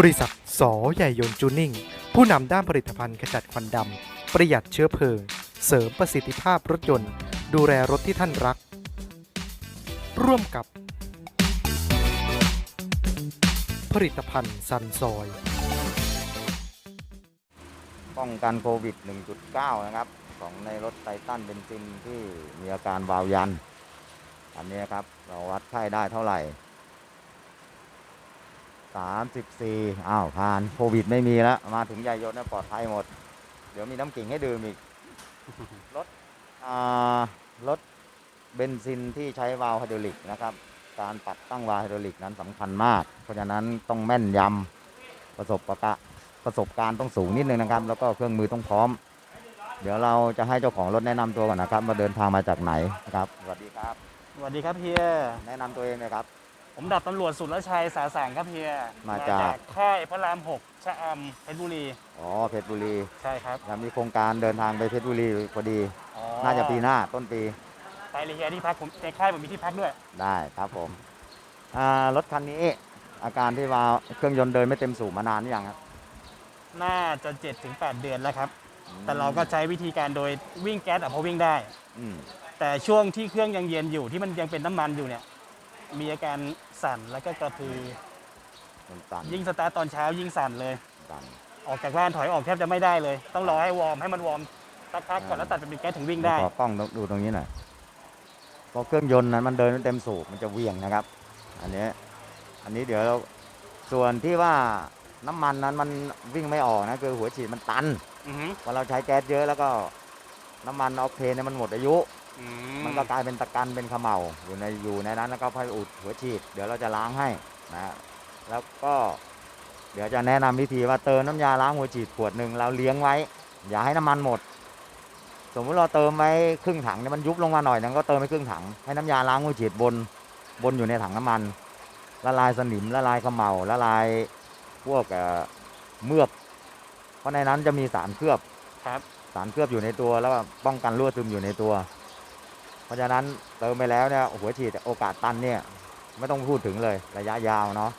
บริษัทสอใหญ่ยนจูนิ่ง ผู้นำด้านผลิตภัณฑ์ขจัดควันดำ ประหยัดเชื้อเพลิง เสริมประสิทธิภาพรถยนต์ ดูแลรถที่ท่านรัก ร่วมกับ ผลิตภัณฑ์ซันซอย ป้องกันโควิด 1.9 นะครับ ของในรถไททันเบนซินที่มีอาการวาวยันอันนี้ครับ เราวัดไข้ได้เท่าไหร่ 34อ้าวผ่านโควิดไม่มีแล้วมาถึงยายยศเนี่ยปลอดภัยหมด เดี๋ยวมีน้ำกิ่งให้ดื่มอีกรถอ่ารถเบนซินที่ใช้วาล์วไฮดรอลิกนะครับ การปัดตั้งวาล์วไฮดรอลิกนั้นสำคัญมาก เพราะฉะนั้นต้องแม่นยำประสบประกะประสบการณ์ต้องสูงนิดนึงนะครับ แล้วก็เครื่องมือต้องพร้อม เดี๋ยวเราจะให้เจ้าของรถแนะนำตัวก่อนนะครับว่าเดินทางมาจากไหนนะครับสวัสดีครับสวัสดีครับเฮียแนะนำตัวเองเลยครับ ผมดับตำรวจสุรชัยสาสางครับเฮียมาจาก ค่ายพระรามหกชะอำเพชรบุรี อ๋อเพชรบุรีใช่ครับเรามีโครงการเดินทางไปเพชรบุรีพอดี อ๋อน่าจะปีหน้าต้นปี ไปเลยเฮียที่พักผมในค่ายผมมีที่พักด้วย ได้ครับผมอ่ารถคันนี้อาการที่ว่าเครื่องยนต์เดินไม่เต็มสูบมานานหรือยังครับน่าจะ7ถึง8เดือนแล้วครับ แต่เราก็ใช้วิธีการโดยวิ่งแก๊สอะพอวิ่งได้ อืมแต่ช่วงที่เครื่องยังเย็นอยู่ที่มันยังเป็นน้ำมันอยู่เนี่ย มีอาการสั่นแล้วก็กระพือ มันตันยิ่งสตาร์ทตอนเช้ายิ่งสั่นเลย ตัน ออกจากบ้านถอยออกแทบจะไม่ได้เลย ต้องรอให้วอร์มให้มันวอร์มสักพักก่อนแล้วตัดเป็นแก๊สถึงวิ่งได้ ขอกล้องดูตรงนี้หน่อยเพราะเครื่องยนต์นั้นมันเดินไม่เต็มสูบมันจะเหวี่ยงนะครับ อันนี้ อันนี้เดี๋ยวเราส่วนที่ว่าน้ำมันนั้นมันวิ่งไม่ออกนะคือหัวฉีดมันตัน อือฮึพอเราใช้แก๊สเยอะแล้วก็น้ำมันออกเทนเนี่ยมันหมดอายุอื มันก็กลายเป็นตะกันเป็นเขมเหลาอยู่ในอยู่ในนั้นแล้วก็พายอุดหัวฉีด เดี๋ยวเราจะล้างให้นะแล้วก็เดี๋ยวจะแนะนำวิธีว่าเติมน้ำยาล้างหัวฉีดขวดหนึ่งเราเลี้ยงไว้ อย่าให้น้ำมันหมด สมมติเราเติมไว้ครึ่งถังเนี่ยมันยุบลงมาหน่อยนึงก็เติมไปครึ่งถังให้น้ำยาล้างหัวฉีดบนบนอยู่ในถังน้ำมัน ละลายสนิมละลายเขมเหลาละลายพวกเอ่อเมือกเพราะในนั้นจะมีสารเคลือบครับสารเคลือบอยู่ในตัวแล้วก็ป้องกันรั่วซึมอยู่ในตัว เพราะฉะนั้นเติมไปแล้วเนี่ยหัวฉีดโอกาสตันเนี่ยไม่ต้องพูดถึงเลยระยะยาวเนาะ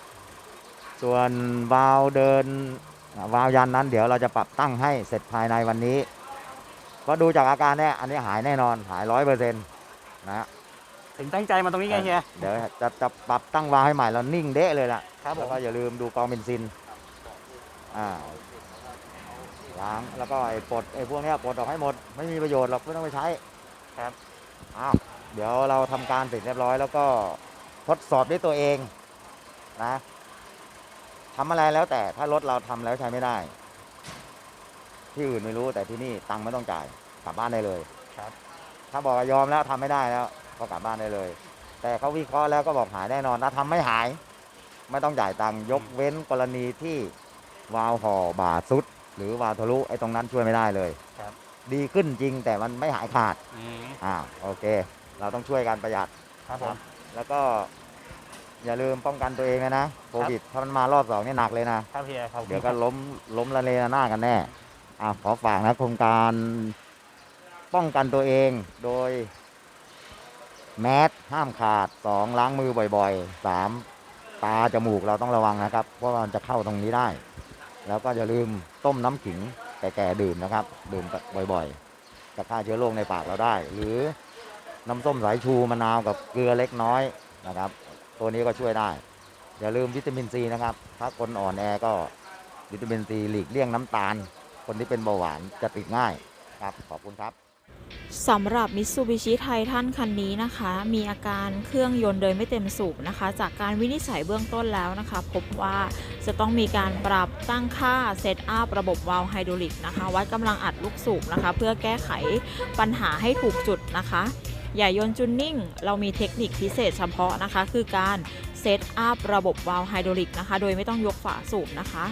ส่วนวาล์วเดินอ่าวาล์วยันนั้น เดี๋ยวเราจะปรับตั้งให้เสร็จภายในวันนี้ก็ดูจากอาการเนี่ยอันนี้หายแน่นอนหายร้อยเปอร์เซ็นต์นะฮะถึงตั้งใจมาตรงนี้ไงเฮียเดี๋ยวจะจะปรับตั้งวาล์วให้ใหม่แล้วนิ่งเดะเลยล่ะครับผมแล้วก็อย่าลืมดูกองเบนซินอ่าล้างแล้วก็ไอ้ปลดไอ้พวกเนี้ยปลดออกให้หมด ไม่มีประโยชน์หรอกไม่ต้องไปใช้ครับ อ้าวเดี๋ยวเราทำการเสร็จเรียบร้อย แล้วก็ทดสอบด้วยตัวเองนะทำอะไรแล้วแต่ถ้ารถเราทำแล้วใช้ไม่ได้ ที่อื่นไม่รู้แต่ที่นี่ตังค์ไม่ต้องจ่ายกลับบ้านได้เลยครับ ถ้าบอกว่ายอมแล้วทำไม่ได้แล้ว ก็กลับบ้านได้เลย แต่เขาวิเคราะห์แล้วก็บอกหายแน่นอนถ้าทำไม่หาย ไม่ต้องจ่ายตังค์ยกเว้นกรณีที่วาล์วห่อบาดซุด หรือวาล์วทะลุไอ้ตรงนั้นช่วยไม่ได้เลยครับ ดีขึ้นจริงแต่มันไม่หายขาดอืมอ่าโอเค เราต้องช่วยกันประหยัด ครับผม แล้วก็ อย่าลืมป้องกันตัวเองนะนะโควิดถ้ามันมารอบสองนี่หนักเลยนะ ครับเฮียครับเดี๋ยวก็ล้มล้มละเลระนาดกันแน่อ่าขอฝากนะโครงการป้องกันตัวเองโดย แมสห้ามขาดสองล้างมือบ่อยๆสามตาจมูกเราต้องระวังนะครับ เพราะว่ามันจะเข้าตรงนี้ได้ แล้วก็อย่าลืมต้มน้ำขิง แก่ๆดื่มนะครับ ดื่มบ่อยๆจะฆ่าเชื้อโรคในปากเราได้ หรือน้ำส้มสายชูมะนาวกับเกลือเล็กน้อยนะครับ ตัวนี้ก็ช่วยได้ อย่าลืมวิตามินซีนะครับ ถ้าคนอ่อนแอก็วิตามินซีหลีกเลี่ยงน้ำตาล คนที่เป็นเบาหวานจะติดง่ายครับขอบคุณครับ สำหรับ Mitsubishi Titan คันนี้นะคะ มีอาการเครื่องยนต์เดินไม่เต็มสูบนะคะ จากการวินิจฉัยเบื้องต้นแล้วนะคะ พบว่าจะต้องมีการปรับตั้งค่าเซตอัพระบบวาล์วไฮดรอลิกนะคะ วัดกำลังอัดลูกสูบนะคะ เพื่อแก้ไขปัญหาให้ถูกจุดนะคะอย่ายนจูนนิ่ง เรามีเทคนิคพิเศษเฉพาะนะคะ คือการเซตอัพระบบวาล์วไฮดรอลิกนะคะ โดยไม่ต้องยกฝาสูบนะคะ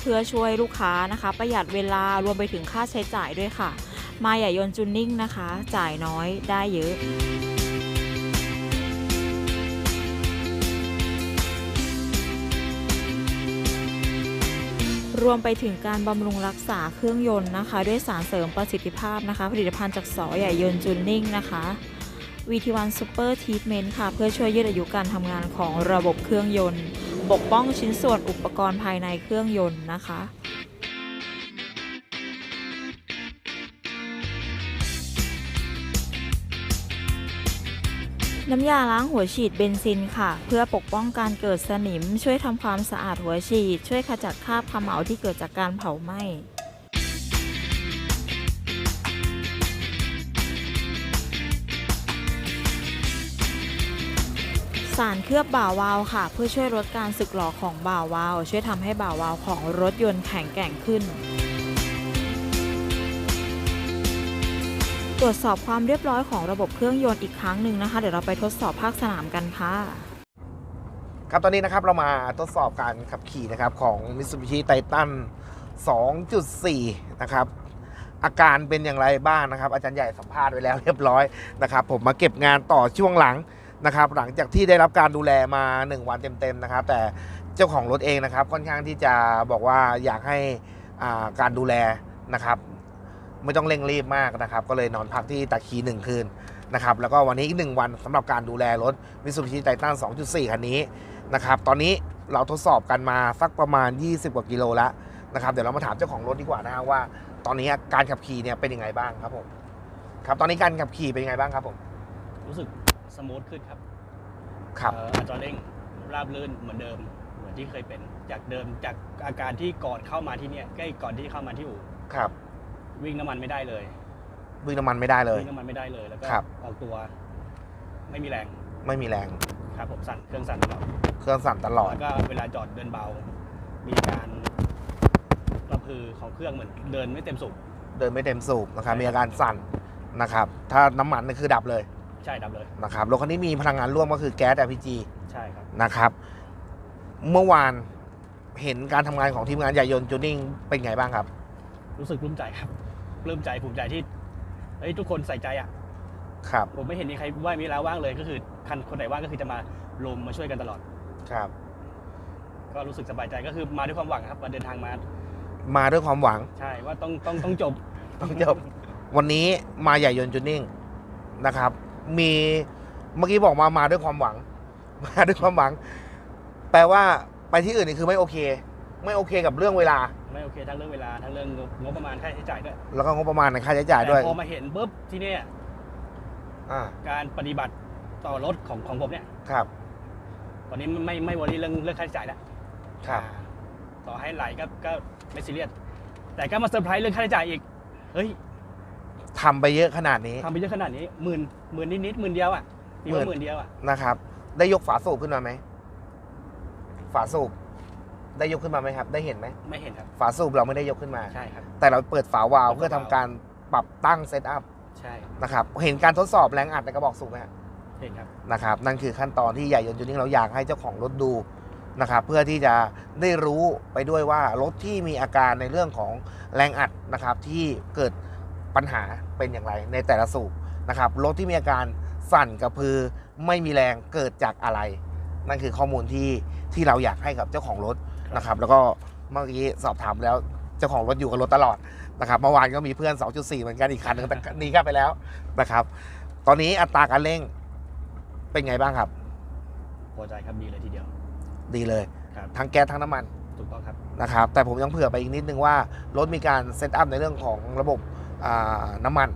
เพื่อช่วยลูกค้านะคะ ประหยัดเวลารวมไปถึงค่าใช้จ่ายด้วยค่ะ มาอย่ายนจูนนิ่งนะคะ จ่ายน้อยได้เยอะรวมไปถึงการบำรุงรักษาเครื่องยนต์นะคะ ด้วยสารเสริมประสิทธิภาพนะคะ ผลิตภัณฑ์จากสอใหญ่ยนต์จูนนิ่งนะคะ VT1 Super Treatment ค่ะ เพื่อช่วยยืดอายุการทำงานของระบบเครื่องยนต์ ปกป้องชิ้นส่วนอุปกรณ์ภายในเครื่องยนต์นะคะ น้ำยาล้างหัวฉีดเบนซินค่ะ เพื่อปกป้องการเกิดสนิม ช่วยทำความสะอาดหัวฉีด ช่วยขจัดคราบขมเหลาที่เกิดจากการเผาไหม้สารเคลือบบ่าวาวค่ะ เพื่อช่วยลดการสึกหรอของบ่าวาว ช่วยทำให้บ่าวาวของรถยนต์แข็งแกร่งขึ้น รวจสอบความเรียบร้อยของระบบเครื่องยนต์อีกครั้งหนึ่งนะคะ เดี๋ยวเราไปทดสอบภาคสนามกันค่ะ ครับตอนนี้นะครับเรามาทดสอบการขับขี่นะครับของ Mitsubishi Titan 2.4 นะครับอาการเป็นอย่างไรบ้างนะครับ อาจารย์ใหญ่สัมภาษณ์ไว้แล้วเรียบร้อยนะครับ ผมมาเก็บงานต่อช่วงหลังนะครับ หลังจากที่ได้รับการดูแลมา 1 วันเต็มๆนะครับ แต่เจ้าของรถเองนะครับ ค่อนข้างที่จะบอกว่าอยากให้อ่าการดูแลนะครับ ไม่ต้องเร่งรีบมากนะครับ ก็เลยนอนพักที่ตะคีหนึ่งคืนนะครับแล้วก็วันนี้อีกหนึ่งวันสำหรับการดูแลรถ Mitsubishi Titan 2.4 คันนี้นะครับตอนนี้เราทดสอบกันมาสักประมาณ 20 กว่ากิโลแล้วนะครับเดี๋ยวเรามาถามเจ้าของรถดีกว่านะฮะว่า ตอนนี้การขับขี่เนี่ยเป็นยังไงบ้างครับผมครับตอนนี้การขับขี่เป็นยังไงบ้างครับผม รู้สึกสมูทขึ้นครับครับเอ่ออัตราเร่งราบรื่นเหมือนเดิมเหมือนที่เคยเป็นจากเดิมจากอาการที่ก่อนเข้ามาที่เนี่ยใกล้ก่อนที่เข้ามาที่อู่ครับ วิ่งน้ำมันไม่ได้เลยวิ่งน้ำมันไม่ได้เลย วิ่งน้ำมันไม่ได้เลยแล้วก็ครับ ออกตัว ไม่มีแรงไม่มีแรงครับผมสั่นเครื่องสั่นตลอดเครื่องสั่นตลอด แล้วก็เวลาจอดเดินเบา มีการกระพือของเครื่องเหมือนเดินไม่เต็มสูบเดินไม่เต็มสูบนะครับมีอาการสั่นนะครับ ถ้าน้ำมันนี่คือดับเลยใช่ดับเลย นะครับรถคันนี้มีพลังงานร่วมก็คือแก๊ส LPG ใช่ครับนะครับ เมื่อวานเห็นการทำงานของทีมงานใหญ่ยนต์จูนิ่งเป็นไงบ้างครับ รู้สึกปลื้มใจครับ ปลื้มใจภูมิใจที่เฮ้ยทุกคนใส่ใจอะ ครับ ผมไม่เห็นมีใครว่างมีเวลาว่างเลย ก็คือคันคนไหนว่างก็คือจะมาลมมาช่วยกันตลอด ครับ ก็รู้สึกสบายใจก็คือมาด้วยความหวังครับมาเดินทางมา มาด้วยความหวัง ใช่ว่าต้องต้องต้องจบ ต้องจบ วันนี้มาใหญ่ยนต์จูนิ่งนะครับ มีเมื่อกี้บอกมามาด้วยความหวัง มาด้วยความหวัง แปลว่าไปที่อื่นนี่คือไม่โอเค ไม่โอเคกับเรื่องเวลา ไม่โอเคทั้งเรื่องเวลาทั้งเรื่องงบประมาณค่าใช้จ่ายด้วยแล้วก็งบประมาณในค่าใช้จ่ายด้วยแต่พอมาเห็นปุ๊บที่เนี่ยอ่าการปฏิบัติต่อรถของของผมเนี่ยครับ ตอนนี้ไม่ไม่ไม่วอรี่เรื่องเรื่องค่าใช้จ่ายแล้วครับอ่าต่อให้ไหลก็ก็ไม่ซีเรียสแต่ก็มาเซอร์ไพรส์เรื่องค่าใช้จ่ายอีกเฮ้ยทำไปเยอะขนาดนี้ทำไปเยอะขนาดนี้หมื่นหมื่นนิดนิดๆหมื่นเดียวอะนี่ว่าหหมื่มื่นนเดียวอะนะครับ ได้ยกฝาสูบขึ้นมาไหมฝาสูบ ได้ยกขึ้นมาไหมครับ ได้เห็นไหมไม่เห็นครับ ฝาสูบเราไม่ได้ยกขึ้นมา ใช่ครับ แต่เราเปิดฝาวาล์วเปิดฝาเพื่อทำการปรับตั้งเซตอัพใช่นะครับเห็นการทดสอบแรงอัดในกระบอกสูบไหมครับเห็นครับ นะครับนั่นคือขั้นตอนที่ใหญ่ยนต์จูนิ่งเราอยากให้เจ้าของรถดูนะครับเพื่อที่จะได้รู้ไปด้วยว่ารถที่มีอาการในเรื่องของแรงอัดนะครับที่เกิดปัญหาเป็นอย่างไรในแต่ละสูบนะครับรถที่มีอาการสั่นกระพือไม่มีแรงเกิดจากอะไร นั่นคือข้อมูลที่ที่เราอยากให้กับเจ้าของรถ นะครับแล้วก็เมื่อกี้สอบถามแล้วเจ้าของรถอยู่กับรถตลอดนะครับเมื่อวานก็มีเพื่อน 2.4 เหมือนกันอีกคันหนึงแต่หนีกลับไปแล้วนะครับ ตอนนี้อัตราการเร่งเป็นไงบ้างครับพอใจครับดีเลยทีเดียว ดีเลยครับทั้งแก๊สทั้งน้ำมันถูกต้องครับนะครับแต่ผมยังเผื่อไปอีกนิดนึงว่ารถมีการเซตอัพในเรื่องของระบบอ่าน้ำมัน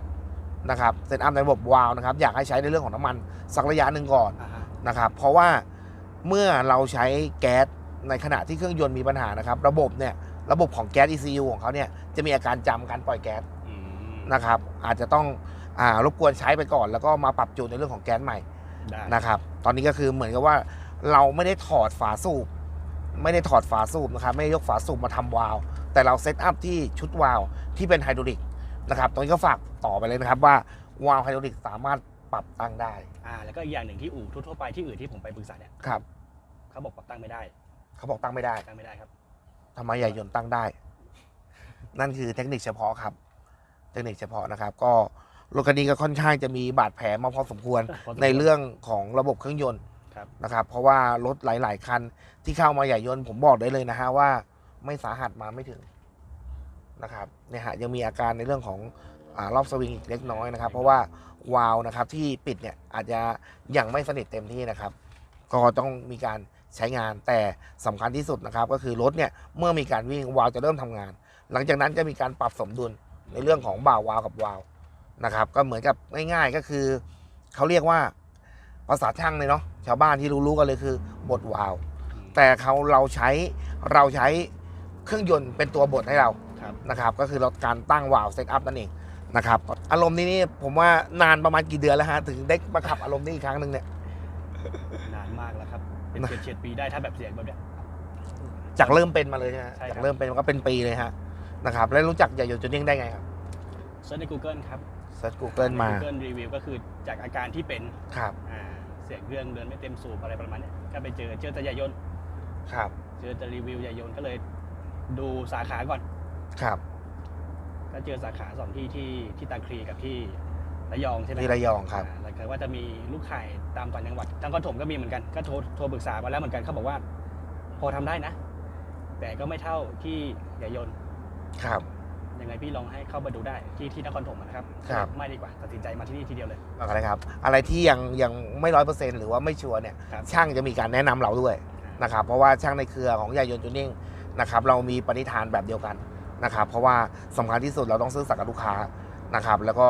นะครับเซตอัพในระบบวาล์วนะครับอยากให้ใช้ในเรื่องของน้ำมันสักระยะหนึ่งก่อนอ่าฮะนะครับเพราะว่าเมื่อเราใช้แก๊ส ในขณะที่เครื่องยนต์มีปัญหานะครับ ระบบเนี่ยระบบของแก๊ส ECU ของเขาเนี่ยจะมีอาการจำการปล่อยแก๊สอืมนะครับ อาจจะต้องอารบกวนใช้ไปก่อน แล้วก็มาปรับจูนในเรื่องของแก๊สใหม่ได้นะครับ ตอนนี้ก็คือเหมือนกับว่าเราไม่ได้ถอดฝาสูบ ไม่ได้ถอดฝาสูบนะครับ ไม่ได้ยกฝาสูบมาทำวาล์วแต่เราเซตอัพที่ชุดวาล์วที่เป็นไฮดรอลิกนะครับตรงนี้ก็ฝากต่อไปเลยนะครับว่าวาล์วไฮดรอลิกสามารถปรับตั้งได้อ่าแล้วก็อีกอย่างหนึ่งที่อู่ทั่วๆไปที่อื่นที่ผมไปปรึกษาเนี่ยครับเขาบอกปรับตั้งไม่ได้ เขาบอกตั้งไม่ได้ตั้งไม่ได้ครับทำไมใหญ่ยนต์ตั้งได้ นั่นคือเทคนิคเฉพาะครับ เทคนิคเฉพาะนะครับ ก็รถคันนี้ก็ค่อนข้างจะมีบาดแผลมาพอสมควรพอสมควรในเรื่องของระบบเครื่องยนต์ครับ นะครับ เพราะว่ารถหลาย ๆ คัน ที่เข้ามาใหญ่ยนต์ผมบอกได้เลยนะฮะว่า ไม่สาหัสมาไม่ถึงนะครับเนี่ยฮะยังมีอาการในเรื่องของอารอบสวิงอีกเล็กน้อยนะครับ เพราะว่าวาล์วนะครับที่ปิดเนี่ยอาจจะยังไม่สนิทเต็มที่นะครับ ก็ต้องมีการ ใช้งาน แต่สำคัญที่สุดนะครับ ก็คือรถเนี่ยเมื่อมีการวิ่งวาล์วจะเริ่มทำงาน หลังจากนั้นจะมีการปรับสมดุลในเรื่องของบ่าววาล์วกับวาล์วนะครับ ก็เหมือนกับง่ายๆก็คือเขาเรียกว่าภาษาช่างเลยเนาะชาวบ้านที่รู้ๆกันเลยคือบดวาล์วแต่เขาเราใช้เราใช้เครื่องยนต์เป็นตัวบดให้เราครับนะครับ ก็คือเราการตั้งวาล์วเซตอัพนั่นเองนะครับอารมณ์นี้นี่ผมว่านานประมาณกี่เดือนแล้วฮะถึงได้มาขับอารมณ์นี้อีกครั้งหนึ่งเนี่ย นานมากแล้วครับ เป็นนะเฉียดเฉียดปีได้ถ้าแบบเสียงแบบเนี้ย จากเริ่มเป็นมาเลยใช่ไหมใช่ครับ จากเริ่มเป็นมันก็เป็นปีเลยฮะนะครับแล้วรู้จักอย่าหยุดจนนิ่งได้ไงครับเซิร์ชใน Google ครับ เซิร์ช Google มา Google รีวิวก็คือจากอาการที่เป็นครับอ่าเสียงเครื่องเดินไม่เต็มสูบอะไรประมาณเนี้ยก็ไปเจอเจอแต่ยายนต์ครับเจอแต่รีวิวยายนต์ก็เลยดูสาขาก่อน ครับก็เจอสาขาสองที่ที่ที่ตาคลีกับที่ ระยองใช่ไหมที่ระยองครับาแล้วก็ว่าจะมีลูกขายตามต่างจังหวัดทางกถมก็มีเหมือนกันก็โทรโทรปรึกษามาแล้วเหมือนกันเขาบอกว่า พอทำได้นะ แต่ก็ไม่เท่าที่ยายนต์ครับ ยังไงพี่ลองให้เข้ามาดูได้ที่ที่นครถมนะครับครับ ไม่ดีกว่าตัดสินใจมาที่นี่ทีเดียวเลยอะไรครับ อะไรที่ยังยังไม่ร้อยเปอร์เซ็นต์หรือว่าไม่ชัวร์เนี่ยครับ ช่างจะมีการแนะนำเราด้วยนะครับเพราะว่าช่างในเครือของยายนต์จูนิ่งนะครับเรามีปณิธานแบบเดียวกันนะครับเพราะว่าสำคัญที่สุดเราต้องซื่อสัตย์กับลูกค้า นะครับ แล้วก็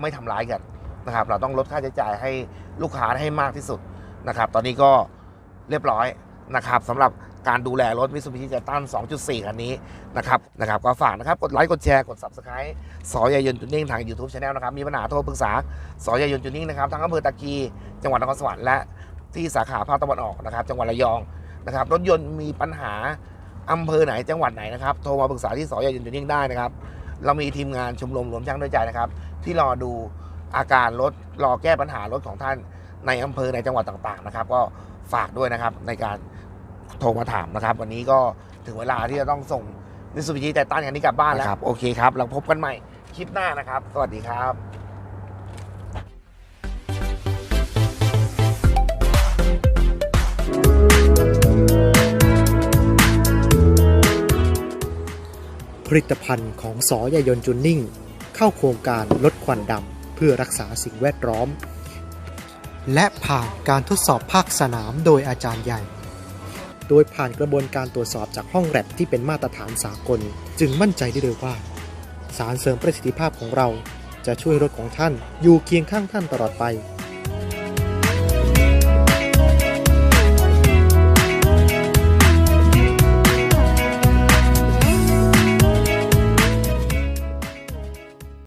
ไม่ทำร้ายกันนะครับ เราต้องลดค่าใช้จ่ายให้ลูกค้าให้มากที่สุดนะครับ ตอนนี้ก็เรียบร้อยนะครับสำหรับการดูแลรถมิตซูบิชิเจตัน 2.4 คันนี้นะครับนะครับก็ฝากนะครับ กดไลค์ กดแชร์ กด Subscribe สอยายนต์จูนิ่งทาง YouTube Channel นะครับ มีปัญหาโทรปรึกษา สอยายนต์จูนิ่งนะครับทั้งอำเภอตะกีจังหวัดนครสวรรค์และที่สาขาภาคตะวันออกนะครับ จังหวัดระยองนะครับ รถยนต์มีปัญหาอำเภอไหนจังหวัดไหนนะครับ โทรมาปรึกษาที่สอยยนต์ยูนิ่งได้นะครับ เรามีทีมงานชมรมรวมช่างด้วยใจนะครับ ที่รอดูอาการรถรอแก้ปัญหารถของท่านในอำเภอในจังหวัดต่างๆนะครับ ก็ฝากด้วยนะครับในการโทรมาถามนะครับ วันนี้ก็ถึงเวลาที่จะต้องส่งมิตซูบิชิแต่ต้านกันนี้กลับบ้านแล้วครับโอเคครับเราพบกันใหม่คลิปหน้านะครับ สวัสดีครับ ลิตภัณฑ์ของสอยายนจุนนิ่ง เข้าโครงการลดควันดำเพื่อรักษาสิ่งแวดล้อม และผ่านการทดสอบภาคสนามโดยอาจารย์ใหญ่ โดยผ่านกระบวนการตรวจสอบจากห้องแลบที่เป็นมาตรฐานสากล จึงมั่นใจได้เลยว่า สารเสริมประสิทธิภาพของเราจะช่วยรถของท่านอยู่เคียงข้างท่านตลอดไป